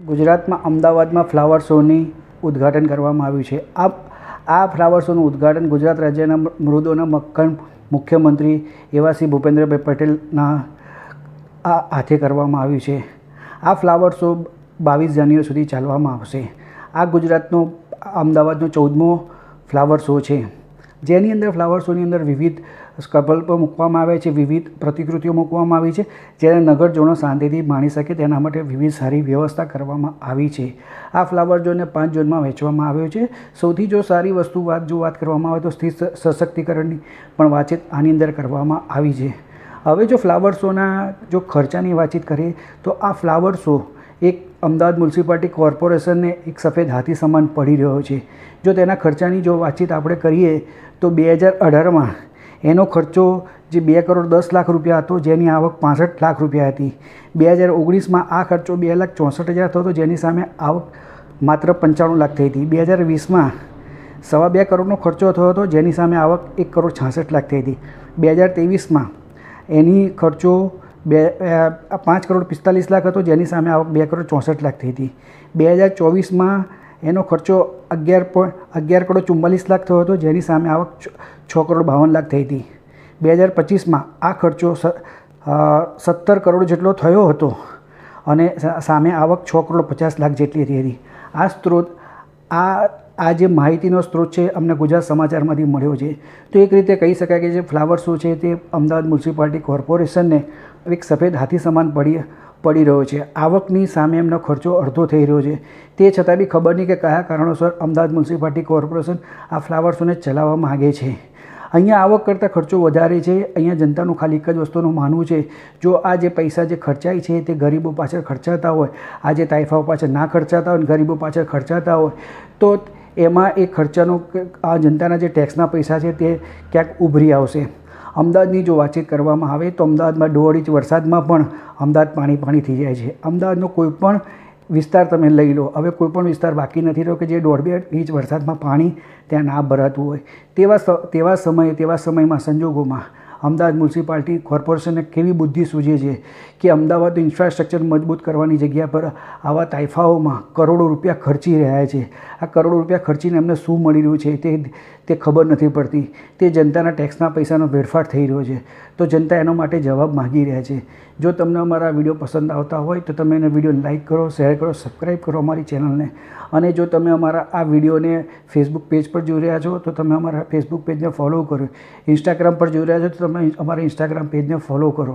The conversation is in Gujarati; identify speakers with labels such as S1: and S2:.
S1: ગુજરાતમાં અમદાવાદમાં ફ્લાવર શોની ઉદ્ઘાટન કરવામાં આવ્યું છે. આ આ ફ્લાવર શોનું ઉદ્ઘાટન ગુજરાત રાજ્યના મૃદોના મક્કમ મુખ્યમંત્રી એવા શ્રી ભૂપેન્દ્રભાઈ પટેલના આ, હાથે કરવામાં આવ્યું છે. આ ફ્લાવર શો બાવીસ જાન્યુઆરી સુધી ચાલવામાં આવશે. આ ગુજરાતનો, અમદાવાદનો ચૌદમો ફ્લાવર શો છે. જેની અંદર ફ્લાવર શોની અંદર વિવિધ સ્કલ્પ મૂકવામાં આવે છે, વિવિધ પ્રતિકૃતિઓ મૂકવામાં આવી છે, જેને નગરજનો શાંતિથી માણી શકે તેના માટે વિવિધ સારી વ્યવસ્થા કરવામાં આવી છે. આ ફ્લાવર જોને પાંચ ઝોનમાં વહેંચવામાં આવ્યો છે. સૌથી જો સારી વસ્તુ વાત જો વાત કરવામાં આવે તો સ્ત્રી સશક્તિકરણની પણ વાતચીત આની અંદર કરવામાં આવી છે. હવે જો ફ્લાવર શોના જો ખર્ચાની વાતચીત કરીએ તો આ ફ્લાવર શો એક અમદાવાદ મ્યુનિસિપાલિટી કોર્પોરેશનને એક સફેદ હાથી સમાન પડી રહ્યો છે. જો તેના ખર્ચાની જો વાતચીત આપણે કરીએ, તો બે હજાર અઢારમાં એનો ખર્ચો જે બે કરોડ દસ લાખ રૂપિયા હતો, જેની આવક પાસઠ લાખ રૂપિયા હતી. બે હજાર ઓગણીસમાં આ ખર્ચો બે લાખ ચોસઠ હજાર થયો હતો, જેની સામે આવક માત્ર પંચાણું લાખ થઈ હતી. બે હજાર વીસમાં સવા બે કરોડનો ખર્ચો થયો હતો, જેની સામે આવક એક કરોડ છાસઠ લાખ થઈ હતી. બે હજાર ત્રેવીસમાં એની ખર્ચો બે પાંચ કરોડ પિસ્તાલીસ લાખ હતો, જેની સામે આવક બે કરોડ ચોસઠ લાખ થઈ હતી. બે હજાર ચોવીસમાં એનો ખર્ચો અગિયાર પોઈન્ટ અગિયાર કરોડ ચુમ્માલીસ લાખ થયો હતો, જેની સામે આવક છ કરોડ બાવન લાખ થઈ હતી. બે હજાર પચીસમાં આ ખર્ચો સત્તર કરોડ જેટલો થયો હતો અને સામે આવક છ કરોડ પચાસ લાખ જેટલી થઈ હતી. આ સ્ત્રોત, આ આ જે માહિતીનો સ્ત્રોત છે, અમને ગુજરાત સમાચારમાંથી મળ્યો છે. તો એક રીતે કહી શકાય કે જે ફ્લાવર શો છે તે અમદાવાદ મ્યુનિસિપાલિટી કોર્પોરેશનને એક સફેદ હાથી સમાન પડી પડી રહ્યો છે. આવકની સામે એમનો ખર્ચો અડધો થઈ રહ્યો છે. તે છતાં બી ખબર નહીં કે કયા કારણોસર અમદાવાદ મ્યુનિસિપાલિટી કોર્પોરેશન આ ફ્લાવર શોને ચલાવવા માગે છે. અહીંયા આવક કરતાં ખર્ચો વધારે છે. અહીંયા જનતાનું ખાલી એક જ વસ્તુનું માનવું છે. જો આ જે પૈસા જે ખર્ચાય છે તે ગરીબો પાછળ ખર્ચાતા હોય, આ જે તાઇફાઓ પાછળ ના ખર્ચાતા હોય, ગરીબો પાછળ ખર્ચાતા હોય, તો એમાં એ ખર્ચાનો આ જનતાના જે ટેક્સના પૈસા છે તે ક્યાંક ઉભરી આવશે. અમદાવાદની જો વાતચીત કરવામાં આવે તો અમદાવાદમાં દોઢ ઇંચ વરસાદમાં પણ અમદાવાદ પાણી પાણી થઈ જાય છે. અમદાવાદનો કોઈ પણ વિસ્તાર તમે લઈ લો, હવે કોઈ પણ વિસ્તાર બાકી નથી રહ્યો કે જે દોઢ બે ઇંચ વરસાદમાં પાણી ત્યાં ના ભરાતું હોય. તેવા તેવા સમયે, તેવા સમયમાં સંજોગોમાં અમદાવાદ મ્યુનિસિપાલિટી કોર્પોરેશનને કેવી બુદ્ધિ સૂઝે છે કે અમદાવાદ ઇન્ફ્રાસ્ટ્રક્ચર મજબૂત કરવાની જગ્યા પર આવા તાઇફાઓમાં કરોડો રૂપિયા ખર્ચી રહ્યા છે. આ કરોડો રૂપિયા ખર્ચીને એમને શું મળી રહ્યું છે તે તે ખબર નથી પડતી. તે જનતાના ટેક્સના પૈસાનો વેડફાટ થઈ રહ્યો છે. તો જનતા એનો માટે જવાબ માગી રહ્યા છે. જો તમને અમારા વીડિયો પસંદ આવતા હોય તો તમે એને વીડિયો લાઇક કરો, શેર કરો સબસ્ક્રાઈબ કરો અમારી ચેનલને. અને જો તમે અમારા આ વિડીયોને ફેસબુક પેજ પર જોઈ રહ્યા છો તો તમે અમારા ફેસબુક પેજને ફોલો કરો. ઇન્સ્ટાગ્રામ પર જોઈ રહ્યા છો તો તમે અમારા ઇન્સ્ટાગ્રામ પેજને ફોલો કરો.